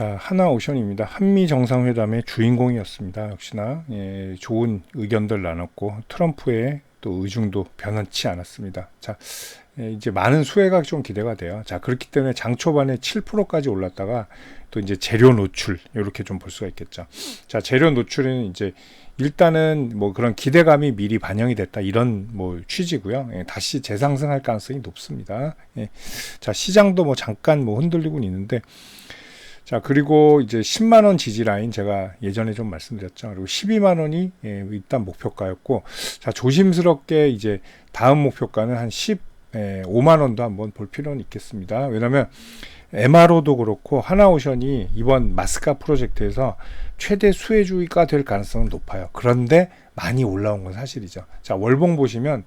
자, 하나오션입니다. 한미 정상회담의 주인공이었습니다. 역시나 예, 좋은 의견들 나눴고 트럼프의 또 의중도 변하지 않았습니다. 자, 예, 이제 많은 수혜가 좀 기대가 돼요. 자, 그렇기 때문에 장 초반에 7%까지 올랐다가 또 이제 재료 노출 이렇게 좀 볼 수가 있겠죠. 자, 재료 노출은 이제 일단은 뭐 그런 기대감이 미리 반영이 됐다 이런 뭐 취지고요. 예, 다시 재상승할 가능성이 높습니다. 예. 자, 시장도 뭐 잠깐 뭐 흔들리고 있는데 자, 그리고 이제 10만 원 지지 라인 제가 예전에 좀 말씀드렸죠. 그리고 12만 원이 예, 일단 목표가였고 자, 조심스럽게 이제 다음 목표가는 한 10, 예, 5만 원도 한번 볼 필요는 있겠습니다. 왜냐면 MRO도 그렇고 하나오션이 이번 마스카 프로젝트에서 최대 수혜주의가 될 가능성은 높아요. 그런데 많이 올라온 건 사실이죠. 자, 월봉 보시면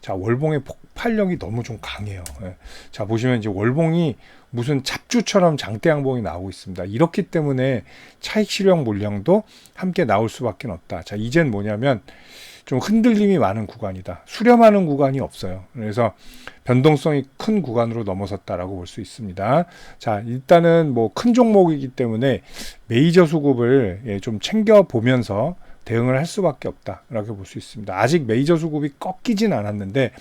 자, 월봉의 폭발력이 너무 좀 강해요. 예. 자, 보시면 이제 월봉이 무슨 잡주처럼 장대 양봉이 나오고 있습니다. 이렇기 때문에 차익 실현 물량도 함께 나올 수밖에 없다. 자, 이젠 뭐냐면 좀 흔들림이 많은 구간이다. 수렴하는 구간이 없어요. 그래서 변동성이 큰 구간으로 넘어섰다라고 볼 수 있습니다. 자, 일단은 뭐 큰 종목이기 때문에 메이저 수급을 예, 좀 챙겨 보면서 대응을 할 수밖에 없다라고 볼 수 있습니다. 아직 메이저 수급이 꺾이진 않았는데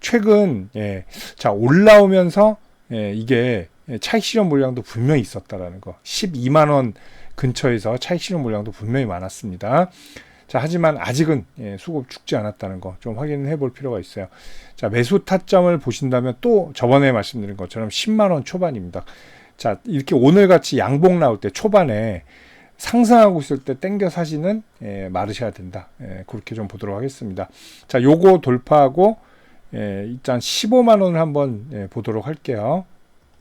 최근 예, 자 올라오면서 예, 이게 차익 실현 물량도 분명히 있었다라는 거. 12만 원 근처에서 차익 실현 물량도 분명히 많았습니다. 자, 하지만 아직은 예, 수급 죽지 않았다는 거 좀 확인해 볼 필요가 있어요. 자, 매수 타점을 보신다면 또 저번에 말씀드린 것처럼 10만 원 초반입니다. 자, 이렇게 오늘 같이 양봉 나올 때 초반에 상승하고 있을 때 땡겨 사시는 예, 마르셔야 된다. 예, 그렇게 좀 보도록 하겠습니다. 자, 요거 돌파하고 예, 일단 15만 원을 한번 예, 보도록 할게요.